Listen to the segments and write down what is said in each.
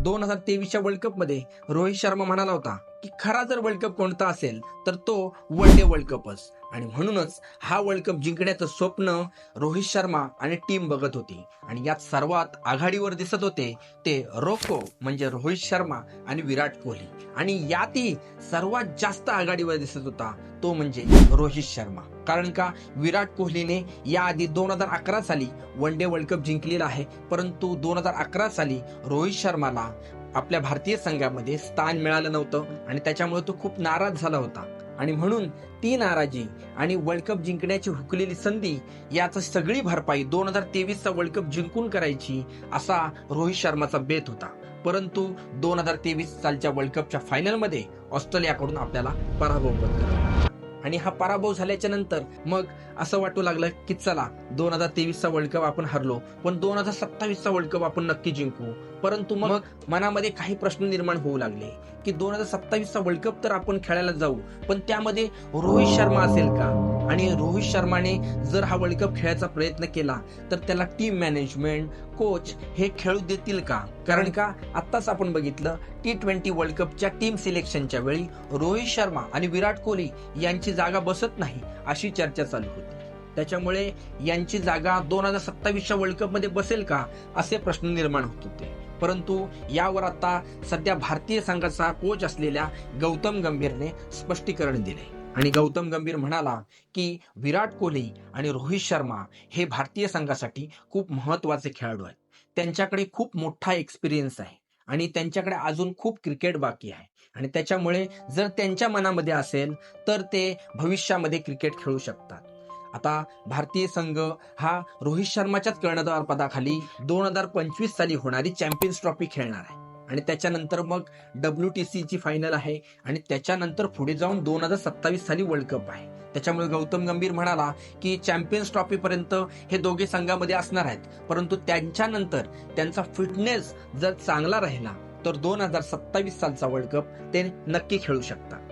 दोन हजार तेवीसच्या वर्ल्ड कपमध्ये रोहित शर्मा म्हणाला होता की खरा जर वर्ल्ड कप कोणता असेल तर तो वन डे वर्ल्ड कपच आणि म्हणूनच हा वर्ल्ड कप जिंकण्याचं स्वप्न रोहित शर्मा आणि टीम बघत होती. आणि यात सर्वात आघाडीवर दिसत होते ते रोको म्हणजे रोहित शर्मा आणि विराट कोहली. आणि यातही सर्वात जास्त आघाडीवर दिसत होता तो म्हणजे रोहित शर्मा. कारण का? विराट कोहलीने याआधी दोन हजार अकरा साली वन डे वर्ल्ड कप जिंकलेला आहे परंतु दोन हजार अकरा साली रोहित शर्माला आपल्या भारतीय संघामध्ये स्थान मिळालं नव्हतं आणि त्याच्यामुळे तो खूप नाराज झाला होता. आणि म्हणून ती नाराजी आणि वर्ल्ड कप जिंकण्याची हुकलेली संधी याचं सगळी भरपाई दोन हजार तेवीसचा वर्ल्ड कप जिंकून करायची असा रोहित शर्माचा बेत होता. परंतु दोन हजार तेवीस सालच्या वर्ल्ड कपच्या फायनलमध्ये ऑस्ट्रेलियाकडून आपल्याला पराभव पत्करला आणि हा पराभव झाल्याच्यानंतर मग असं वाटू लागलं की चला दोन हजार तेवीसचा वर्ल्ड कप आपण हरलो पण दोन हजार सत्तावीसचा वर्ल्ड कप आपण नक्की जिंकू. परंतु मग मनामध्ये काही प्रश्न निर्माण होऊ लागले की दोन हजार सत्तावीसचा वर्ल्ड कप तर आपण खेळायला जाऊ पण त्यामध्ये रोहित शर्मा असेल का? आणि रोहित शर्माने जर हा वर्ल्ड कप खेळायचा प्रयत्न केला तर त्याला टीम मॅनेजमेंट कोच हे खेळू देतील का? कारण का? आत्ताच आपण बघितलं टी ट्वेंटी वर्ल्ड कपच्या टीम सिलेक्शनच्या वेळी रोहित शर्मा आणि विराट कोहली यांची जागा बसत नाही अशी चर्चा चालू होती. त्याच्यामुळे यांची जागा दोन हजार सत्तावीसच्या वर्ल्ड कपमध्ये बसेल का? असे प्रश्न निर्माण होत होते. परंतु यावर आता सध्या भारतीय संघाचा कोच असलेल्या गौतम गंभीरने स्पष्टीकरण दिले आणि गौतम गंभीर म्हणाला की विराट कोहली आणि रोहित शर्मा हे भारतीय संघासाठी खूप महत्त्वाचे खेळाडू आहेत. त्यांच्याकडे खूप मोठा एक्सपिरियन्स आहे. आणि त्यांच्याकडे अजून खूप क्रिकेट बाकी आहे. आणि त्याच्यामुळे जर त्यांच्या मनामध्ये असेल तर ते भविष्यामध्ये क्रिकेट खेळू शकतात. आता भारतीय संघ हा रोहित शर्माच्याच कर्णधार पदाखाली दोन हजार पंचवीस साली होणारी चॅम्पियन्स ट्रॉफी खेळणार आहे. आणि त्याच्यानंतर मग डब्ल्यू टी सीची फायनल आहे आणि त्याच्यानंतर पुढे जाऊन दोन हजार सत्तावीस साली वर्ल्ड कप आहे. त्याच्यामुळे गौतम गंभीर म्हणाला की चॅम्पियन्स ट्रॉफीपर्यंत हे दोघे संघामध्ये असणार आहेत. परंतु त्यांच्यानंतर त्यांचा फिटनेस जर चांगला राहिला तर दोन हजार सत्तावीस सालचा वर्ल्ड कप ते नक्की खेळू शकतात.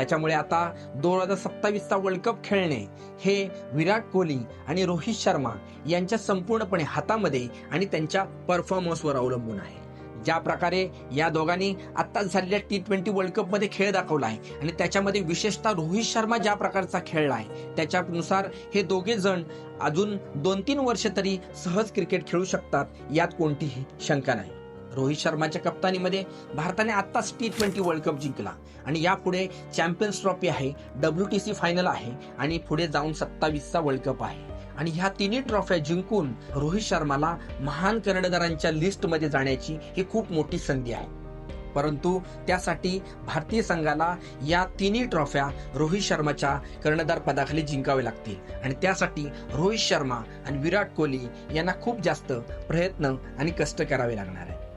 त्याच्यामुळे आता दोन हजार सत्तावीसचा वर्ल्ड कप खेळणे हे विराट कोहली आणि रोहित शर्मा यांच्या संपूर्णपणे हातामध्ये आणि त्यांच्या परफॉर्मन्सवर अवलंबून आहे. ज्या प्रकारे या दोघांनी आत्ताच झालेल्या टी ट्वेंटी वर्ल्ड कपमध्ये खेळ दाखवला आहे आणि त्याच्यामध्ये विशेषतः रोहित शर्मा ज्या प्रकारचा खेळला आहे त्याच्यानुसार हे दोघे जण अजून दोन तीन वर्ष तरी सहज क्रिकेट खेळू शकतात यात कोणतीही शंका नाही. रोहित शर्माच्या कप्तानीमध्ये भारताने आत्ताच टी ट्वेंटी वर्ल्ड कप जिंकला. आणि यापुढे चॅम्पियन्स ट्रॉफी आहे डब्ल्यू टी सी फायनल आहे आणि पुढे जाऊन सत्तावीसचा वर्ल्ड कप आहे. आणि ह्या तिन्ही ट्रॉफ्या जिंकून रोहित शर्माला महान कर्णधारांच्या लिस्टमध्ये जाण्याची ही खूप मोठी संधी आहे. परंतु त्यासाठी भारतीय संघाला या तिन्ही ट्रॉफ्या रोहित शर्माच्या कर्णधार पदाखाली जिंकावे लागतील. आणि त्यासाठी रोहित शर्मा आणि विराट कोहली यांना खूप जास्त प्रयत्न आणि कष्ट करावे लागणार आहे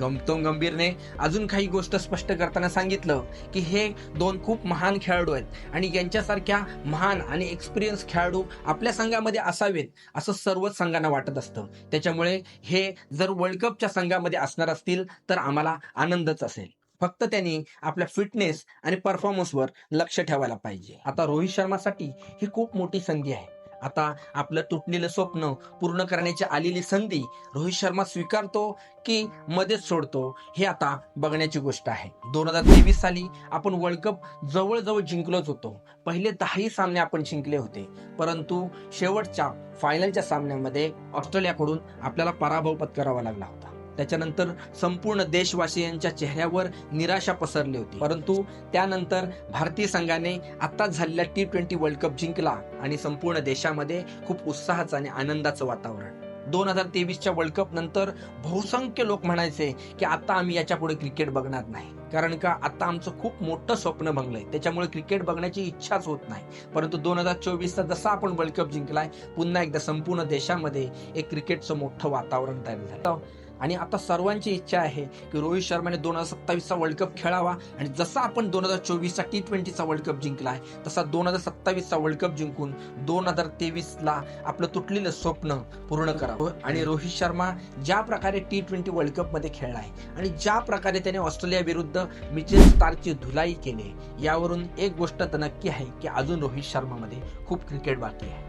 गमतोम गंभीरने अजून काही गोष्ट स्पष्ट करताना सांगितलं की हे दोन खूप महान खेळाडू आहेत. आणि यांच्यासारख्या महान आणि एक्सपिरियन्स खेळाडू आपल्या संघामध्ये असावेत असं सर्वच संघांना वाटत असतं. त्याच्यामुळे हे जर वर्ल्ड कपच्या संघामध्ये असणार असतील तर आम्हाला आनंदच असेल. फक्त त्यांनी आपल्या फिटनेस आणि परफॉर्मन्सवर लक्ष ठेवायला पाहिजे. आता रोहित शर्मासाठी ही खूप मोठी संधी आहे. आता आपलं तुटलेलं स्वप्न पूर्ण करण्याची आलेली संधी रोहित शर्मा स्वीकारतो की मध्येच सोडतो हे आता बघण्याची गोष्ट आहे. दोन हजार तेवीस साली आपण वर्ल्ड कप जवळजवळ जिंकलोच होतो. पहिले दहाही सामने आपण जिंकले होते. परंतु शेवटच्या फायनलच्या सामन्यामध्ये ऑस्ट्रेलियाकडून आपल्याला पराभव पत्करावा लागला होता. त्याच्यानंतर संपूर्ण देशवासियांच्या चेहऱ्यावर निराशा पसरली होती. परंतु त्यानंतर भारतीय संघाने आत्ताच झालेल्या टी ट्वेंटी वर्ल्ड कप जिंकला आणि संपूर्ण देशामध्ये खूप उत्साहाचं आणि आनंदाचं वातावरण. दोन हजार तेवीसच्या वर्ल्ड कप नंतर बहुसंख्य लोक म्हणायचे की आता आम्ही याच्यापुढे क्रिकेट बघणार नाही. कारण का आता आमचं खूप मोठं स्वप्न भंगलंय. त्याच्यामुळे क्रिकेट बघण्याची इच्छाच होत नाही. परंतु दोन हजार चोवीसचा जसा आपण वर्ल्ड कप जिंकलाय पुन्हा एकदा संपूर्ण देशामध्ये एक क्रिकेटचं मोठं वातावरण तयार झालं आणि आता सर्वांची इच्छा आहे की रोहित शर्माने दोन हजार सत्तावीसचा वर्ल्ड कप खेळावा. आणि जसा आपण दोन हजार चोवीसचा टी ट्वेंटीचा वर्ल्ड कप जिंकला आहे तसा दोन हजार सत्तावीसचा वर्ल्ड कप जिंकून दोन हजार तेवीसला आपलं तुटलेलं स्वप्न पूर्ण करावं. आणि रोहित शर्मा ज्या प्रकारे टी ट्वेंटी वर्ल्ड कपमध्ये खेळला आहे आणि ज्या प्रकारे त्याने ऑस्ट्रेलियाविरुद्ध मिचेल स्टारची धुलाई केली यावरून एक गोष्ट तर नक्की आहे की अजून रोहित शर्मामध्ये खूप क्रिकेट बाकी आहे.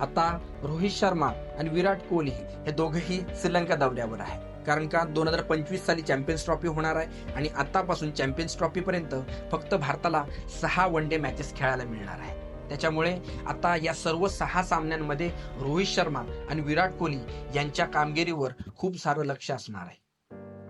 आता रोहित शर्मा आणि विराट कोहली हे दोघेही श्रीलंका दौऱ्यावर आहेत. कारण का दोन हजार पंचवीस साली चॅम्पियन्स ट्रॉफी होणार आहे आणि आतापासून चॅम्पियन्स ट्रॉफी पर्यंत फक्त भारताला सहा वन डे मॅचेस खेळायला मिळणार आहे. त्याच्यामुळे आता या सर्व सहा सामन्यांमध्ये रोहित शर्मा आणि विराट कोहली यांच्या कामगिरीवर खूप सारं लक्ष असणार आहे.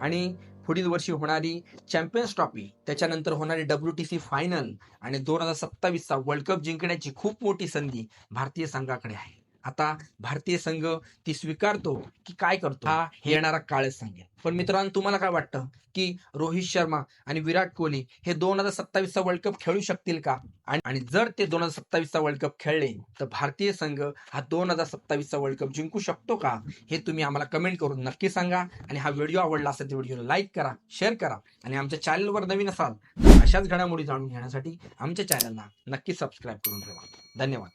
आणि पुढील वर्षी होणारी चॅम्पियन्स ट्रॉफी त्याच्यानंतर होणारी डब्ल्यू टी सी फायनल आणि दोन हजार सत्तावीसचा वर्ल्ड कप जिंकण्याची खूप मोठी संधी भारतीय संघाकडे आहे. आता भारतीय संघ ती स्वीकारतो की काय करतो हा हे येणारा काळच सांगेल. पण मित्रांनो तुम्हाला काय वाटतं की रोहित शर्मा आणि विराट कोहली हे दोन हजार सत्तावीसचा वर्ल्ड कप खेळू शकतील का? आणि आणि जर ते दोन हजार सत्तावीसचा वर्ल्ड कप खेळले तर भारतीय संघ हा दोन हजार सत्तावीसचा वर्ल्ड कप जिंकू शकतो का? हे तुम्ही आम्हाला कमेंट करून नक्की सांगा. आणि हा व्हिडिओ आवडला असेल तर व्हिडिओला लाईक करा शेअर करा. आणि आमच्या चॅनलवर नवीन असाल तर अशाच घडामोडी जाणून घेण्यासाठी आमच्या चॅनलला नक्की सबस्क्राईब करून ठेवा. धन्यवाद.